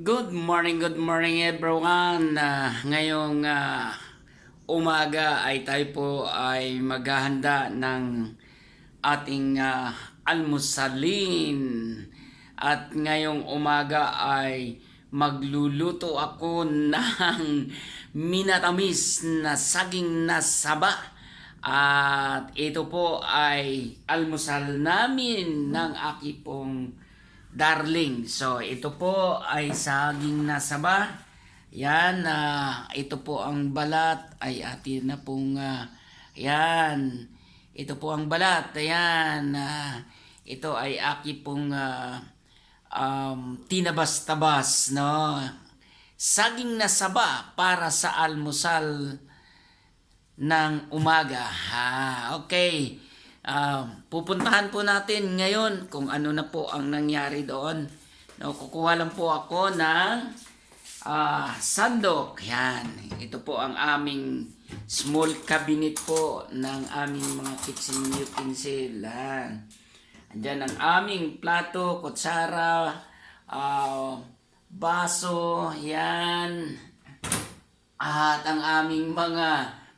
Good morning, good morning everyone. Uh, ngayong ah, umaga ay tayo po ay maghahanda ng ating ah, almusalin. At ngayong umaga ay magluluto ako ng minatamis na saging na saba. At ito po ay almusal namin ng aki pong darling. So, ito po ay saging na saba. Yan, ah, ito po ang balat. Ay, ati na pong, ah, yan. Ito po ang balat. Ayan. ah, ito ay aki pong ah, um, tinabas-tabas, no? Saging na saba para sa almusal ng umaga. Ha, okay. Ah, pupuntahan po natin ngayon kung ano na po ang nangyari doon. No, kukuha lang po ako ng ah, sandok. Yan. Ito po ang aming small cabinet po ng aming mga kitchen utensil. Yan. Andyan ang aming plato, kutsara, ah, baso, yan. At ang aming mga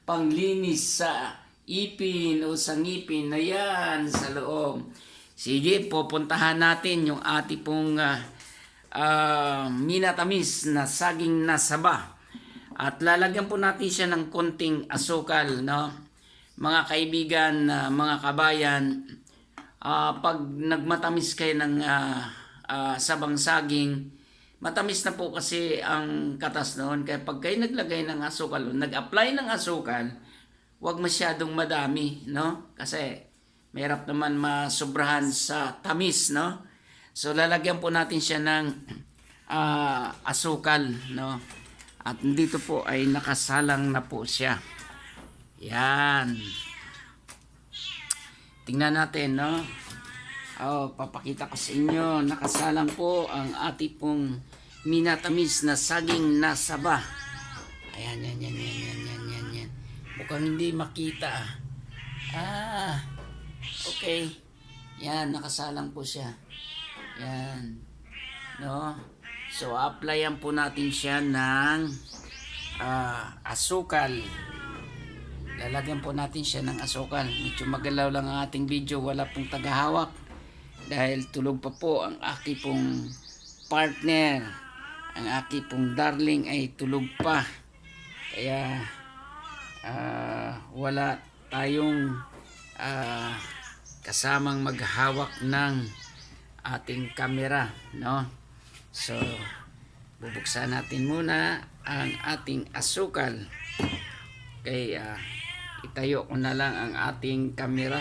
panglinis sa ipin o sa ngipin na yan sa loob. Sige, pupuntahan natin yung ati pong ah, ah, minatamis na saging na saba. At lalagyan po natin siya ng konting asukal, no? Mga kaibigan, ah, mga kabayan, ah, pag nagmatamis kayo ng ah, ah, sabang saging, matamis na po kasi ang katas noon. Kaya pag kayo naglagay ng asukal, nag-apply ng asukal, huwag masyadong madami, no? Kasi mahirap naman masubrahan sa tamis, no? So lalagyan po natin siya ng ah, asukal, no? At dito po ay nakasalang na po siya. Yan. Tingnan natin, no? Oh, papakita ko sa inyo. Nakasalang po ang ating pong minatamis na saging na saba. Hindi makita. Ah, okay. Yan, nakasalang po siya. Yan. No? So, applyan po natin siya ng ah, asukal. Lalagyan po natin siya ng asukal. Medyo magalaw lang ang ating video. Wala pong tagahawak. Dahil tulog pa po ang aki pong partner. Ang aki pong darling ay tulog pa. Kaya ah, wala tayong ah, kasamang maghawak ng ating camera. No? So, bubuksan natin muna ang ating asukal. Kaya itayo ko na lang ang ating camera.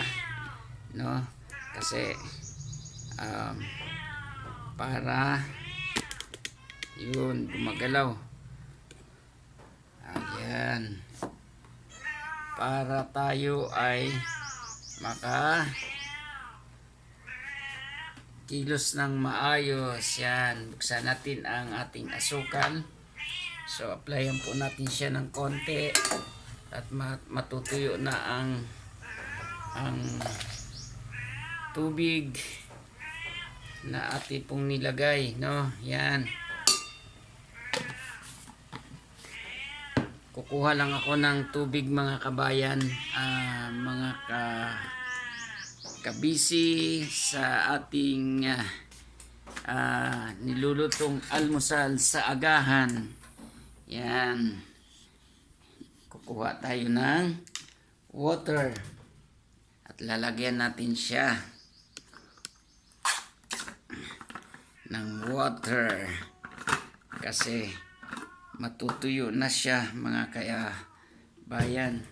No? Kasi um, para yun, gumagalaw. Ayan. Para tayo ay maka kilos ng maayos. Yan. Buksan natin ang ating asukal. So, applyan po natin siya ng konti at ma- matutuyo na ang ang tubig na ating pong nilagay, no? Yan. Kukuha lang ako ng tubig mga kabayan, ah, mga ka kabisi sa ating ah, ah, nilulutong almusal sa agahan. Yan. Kukuha tayo ng water at lalagyan natin siya ng water kasi matutuyo na siya mga kaya bayan.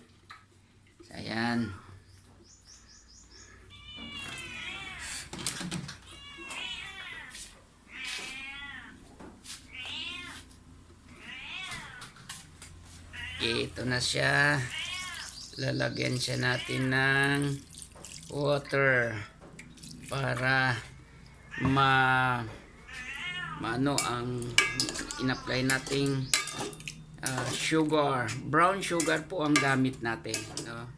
Ayan. Ito na siya. Lalagyan siya natin ng water para ma maano ang in-apply nating ah, sugar. Brown sugar po ang gamit natin. No?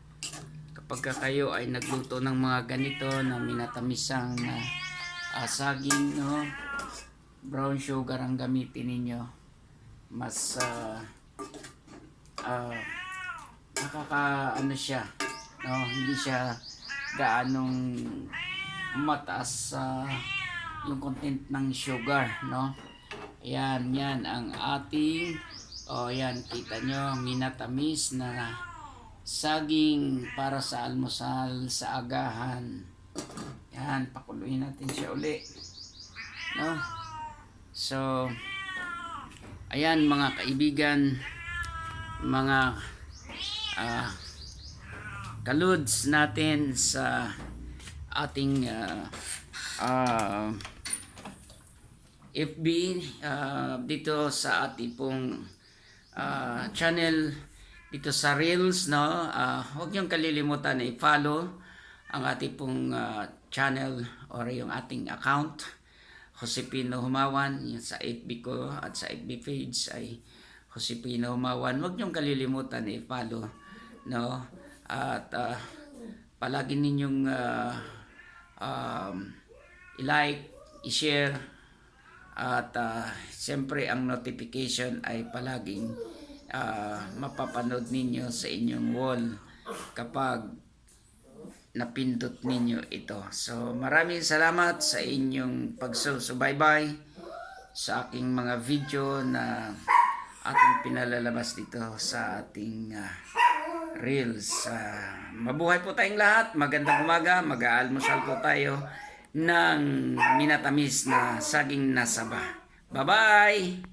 Kapag ka kayo ay nagluto ng mga ganito na minatamisang uh, saging, no? brown sugar ang gamitin ninyo, mas ah ah, nakaka ano siya, no? Hindi siya gaanong mataas sa yung content ng sugar, no? Yan, yan ang ating oh yan, kita nyo, minatamis na saging para sa almusal sa agahan. Yan, pakuluin natin siya uli. No? So, ayan mga kaibigan, mga ah kaluds natin sa ating ah, ah, FB ah, dito sa ating pong ah, channel dito sa Reels no? Ah, huwag niyong kalilimutan na i-follow ang ating pong ah, channel or yung ating account. Josepino Humawan yung sa FB ko at sa FB page ay Josepino Humawan. Huwag niyong kalilimutan na i-follow no? At ah, palagi ninyong ah, um, i-like i-share at ah, siyempre ang notification ay palaging ah, mapapanood ninyo sa inyong wall kapag napindot ninyo ito. So maraming salamat sa inyong pagsusubaybay sa aking mga video na ating pinalalabas dito sa ating ah, Reels. Ah, mabuhay po tayong lahat. Magandang umaga. Mag-aalmusal po tayo ng minatamis na saging nasaba. Bye-bye!